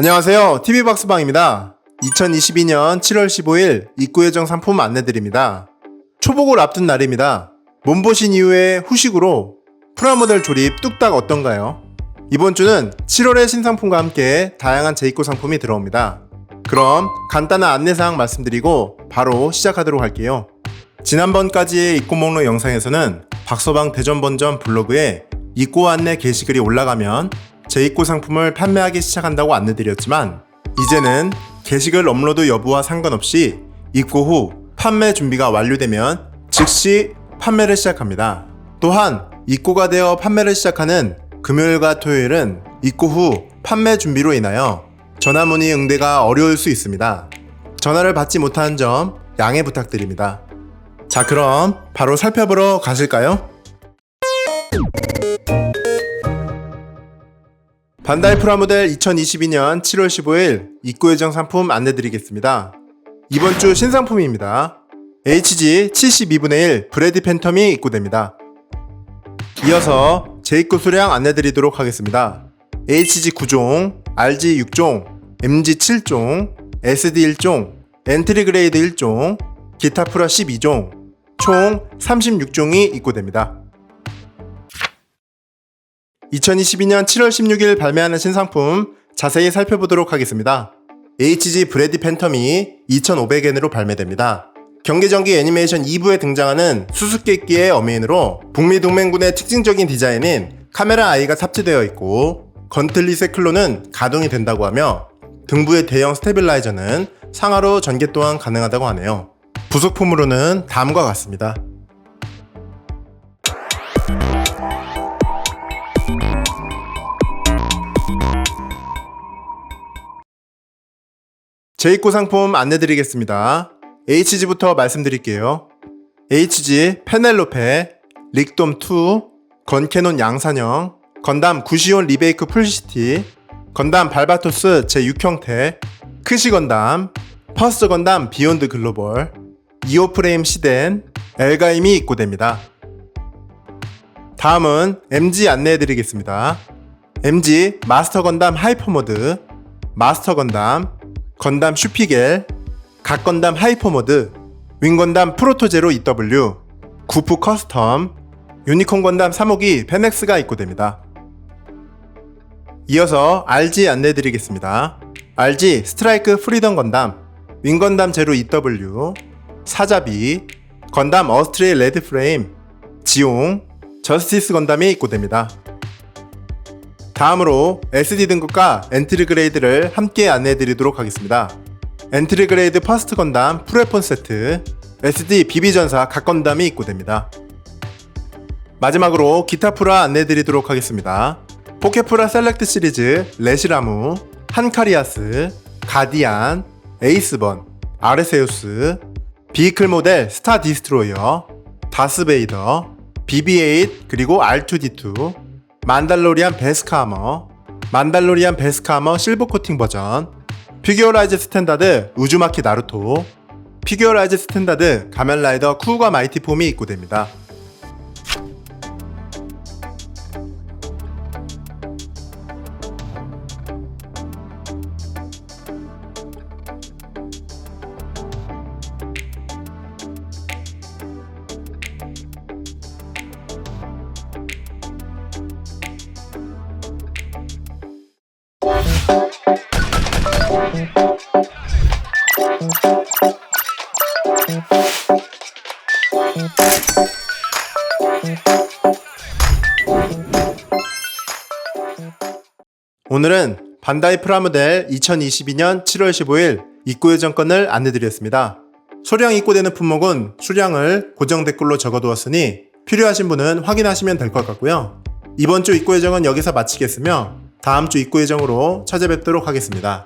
안녕하세요. TV박스방입니다. 2022년 7월 15일 입구 예정 상품 안내드립니다. 초복을 앞둔 날입니다. 몸보신 이후에 후식으로 프라모델 조립 뚝딱 어떤가요? 이번 주는 7월의 신상품과 함께 다양한 재입고 상품이 들어옵니다. 그럼 간단한 안내사항 말씀드리고 바로 시작하도록 할게요. 지난번까지의 입고 목록 영상에서는 박서방 대전번점 블로그에 입고 안내 게시글이 올라가면 재입고 상품을 판매하기 시작한다고 안내드렸지만 이제는 게시글 업로드 여부와 상관없이 입고 후 판매 준비가 완료되면 즉시 판매를 시작합니다. 또한 입고가 되어 판매를 시작하는 금요일과 토요일은 입고 후 판매 준비로 인하여 전화 문의 응대가 어려울 수 있습니다. 전화를 받지 못하는 점 양해 부탁드립니다. 자, 그럼 바로 살펴보러 가실까요? 반다이 프라모델 2022년 7월 15일 입고 예정 상품 안내드리겠습니다. 이번 주 신상품입니다. HG 72분의 1 브래디 팬텀이 입고됩니다. 이어서 재입고 수량 안내드리도록 하겠습니다. HG 9종, RG 6종, MG 7종, SD 1종, 엔트리 그레이드 1종, 기타 프라 12종, 총 36종이 입고됩니다. 2022년 7월 16일 발매하는 신상품 자세히 살펴보도록 하겠습니다. HG 브래디 팬텀이 2,500엔으로 발매됩니다. 경계전기 애니메이션 2부에 등장하는 수수께끼의 어메인으로 북미 동맹군의 특징적인 디자인인 카메라 아이가 탑재되어 있고 건틀릿의 클로는 가동이 된다고 하며 등부의 대형 스테빌라이저는 상하로 전개 또한 가능하다고 하네요. 부속품으로는 다음과 같습니다. 재입고 상품 안내드리겠습니다. HG부터 말씀드릴게요. HG 페넬로페, 릭돔2, 건캐논 양산형, 건담 구시온 리베이크 풀시티, 건담 발바토스 제6형태, 크시 건담, 퍼스트 건담 비욘드 글로벌, 이오프레임 시덴, 엘가임이 입고됩니다. 다음은 MG 안내해드리겠습니다. MG 마스터 건담 하이퍼 모드, 마스터 건담, 건담 슈피겔, 각 건담 하이퍼 모드, 윙 건담 프로토제로 EW, 구프 커스텀, 유니콘 건담 3호기 페넥스가 입고됩니다. 이어서 RG 안내드리겠습니다. RG 스트라이크 프리덤 건담, 윙 건담 제로 EW, 사자비, 건담 어스트레이 레드 프레임, 지용, 저스티스 건담이 입고됩니다. 다음으로 SD 등급과 엔트리 그레이드를 함께 안내해 드리도록 하겠습니다. 엔트리 그레이드 퍼스트 건담 프레폰 세트, SD 비비전사 각 건담이 입고됩니다. 마지막으로 기타 프라 안내해드리도록 하겠습니다. 포켓프라 셀렉트 시리즈 레시라무, 한카리아스, 가디안, 에이스번, 아레세우스, 비이클 모델 스타 디스트로이어, 다스베이더, BB-8 그리고 R2D2, 만달로리안 베스카머, 만달로리안 베스카머 실버 코팅 버전, 피규어라이즈 스탠다드 우주마키 나루토, 피규어라이즈 스탠다드 가면라이더 쿠우가 마이티 폼이 입고됩니다. 오늘은 반다이 프라모델 2022년 7월 15일 입고 예정권을 안내드렸습니다. 소량 입고되는 품목은 수량을 고정 댓글로 적어두었으니 필요하신 분은 확인하시면 될 것 같고요. 이번 주 입고 예정은 여기서 마치겠으며 다음 주 입고 예정으로 찾아뵙도록 하겠습니다.